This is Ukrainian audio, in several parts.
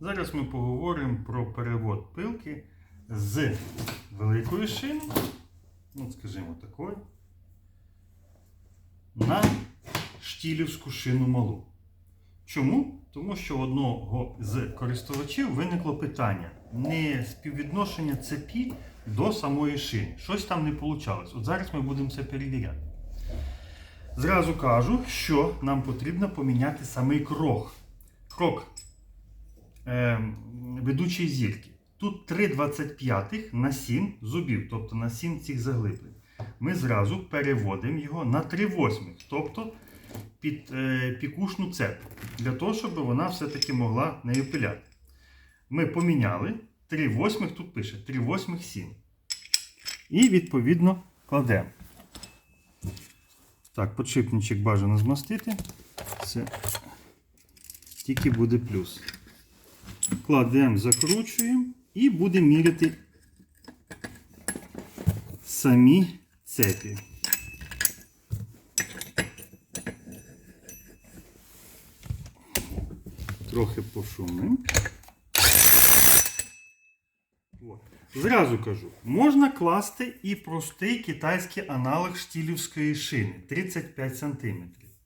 Зараз ми поговоримо про перевод пилки з великої шини, ну, скажімо такої, на штілівську шину малу. Чому? Тому що одного з користувачів виникло питання не співвідношення цепі до самої шини. Щось там не вийшло. От зараз ми будемо це перевіряти. Зразу кажу, що нам потрібно поміняти самий крок. Крок ведучої зірки. Тут 3,25 на 7 зубів, тобто на 7 цих заглиблень. Ми зразу переводимо його на 3,8, тобто під е, пікушну цепу, для того, щоб вона все-таки могла нею пиляти. Ми поміняли 3,8, тут пише 3,8 7. І відповідно кладемо. Так, подшипничок бажано змастити. Це тільки буде плюс. Кладемо, закручуємо і будемо міряти самі цепі. Трохи пошумимо. Зразу кажу, можна класти і простий китайський аналог штілівської шини 35 см.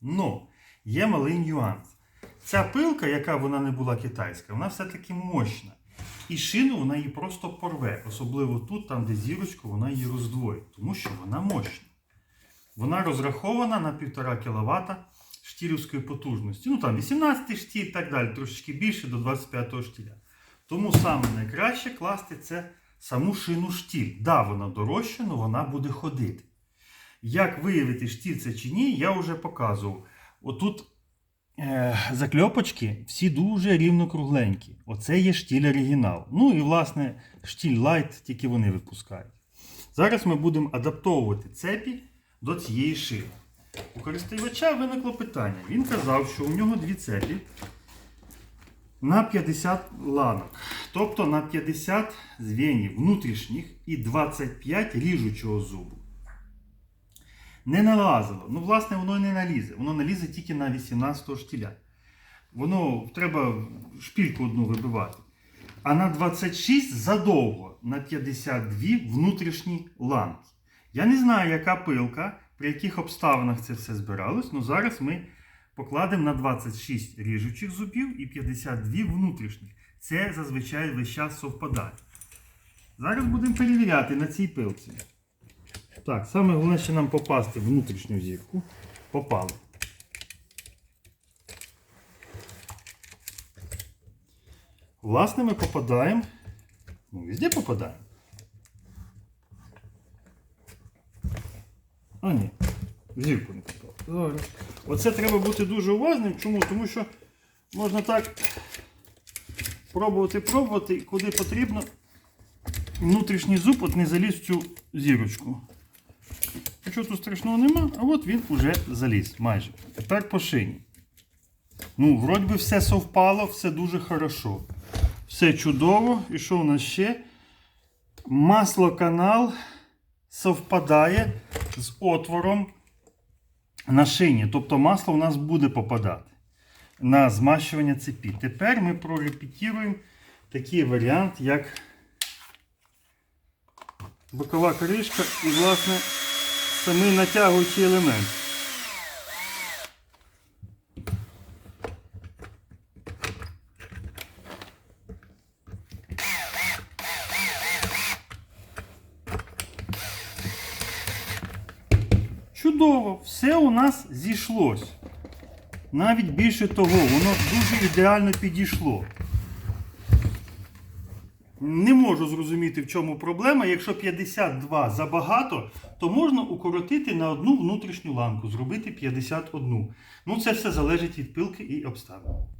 Но є малий нюанс. Ця пилка, яка вона не була китайська, вона все-таки мощна. І шину вона її просто порве. Особливо тут, там, де зірочку, вона її роздвоїть, тому що вона мощна. Вона розрахована на 1,5 кВт штілівської потужності. Ну там 18 штіль і так далі, трошечки більше до 25 штіля. Тому саме найкраще класти це саму шину штіль. Да, вона дорожча, але вона буде ходити. Як виявити, штіль це чи ні, я вже показував. Отут закльопочки всі дуже рівно кругленькі. Оце є штіль оригінал. Ну і власне штіль лайт, тільки вони випускають. Зараз ми будемо адаптовувати цепі до цієї шини. У користувача виникло питання. Він казав, що у нього дві цепі на 50 ланок. Тобто на 50 звенів внутрішніх і 25 ріжучого зубу. Не налазило. Ну, власне, воно не налізе. Воно налізе тільки на 18 штіля. Воно треба шпільку одну вибивати. А на 26 задовго на 52 внутрішні ланки. Я не знаю, яка пилка, при яких обставинах це все збиралось, але зараз ми покладемо на 26 ріжучих зубів і 52 внутрішніх. Це зазвичай весь час совпадає. Зараз будемо перевіряти на цій пилці. Так, саме головне, що нам попасти в внутрішню зірку. Попали. Власне, ми попадаємо. Ну, везде попадаємо. А, ні, в зірку не попав. Добре. Оце треба бути дуже уважним. Чому? Тому що можна так пробувати, пробувати, і куди потрібно. Внутрішній зуб от не заліз в цю зірочку. Нічого тут страшного нема, а от він уже заліз майже. Тепер по шині. Ну, вроді би все совпало, все дуже хорошо. Все чудово. І що у нас ще? Маслоканал совпадає з отвором на шині. Тобто масло у нас буде попадати на змащування цепі. Тепер ми прорепетіруємо такий варіант, як бокова кришка і, власне, самий натягуючий елемент. Чудово, все у нас зійшлось. Навіть більше того, воно дуже ідеально підійшло. Не можу зрозуміти, в чому проблема. Якщо 52 забагато, то можна укоротити на одну внутрішню ланку, зробити 51. Ну, це все залежить від пилки і обставин.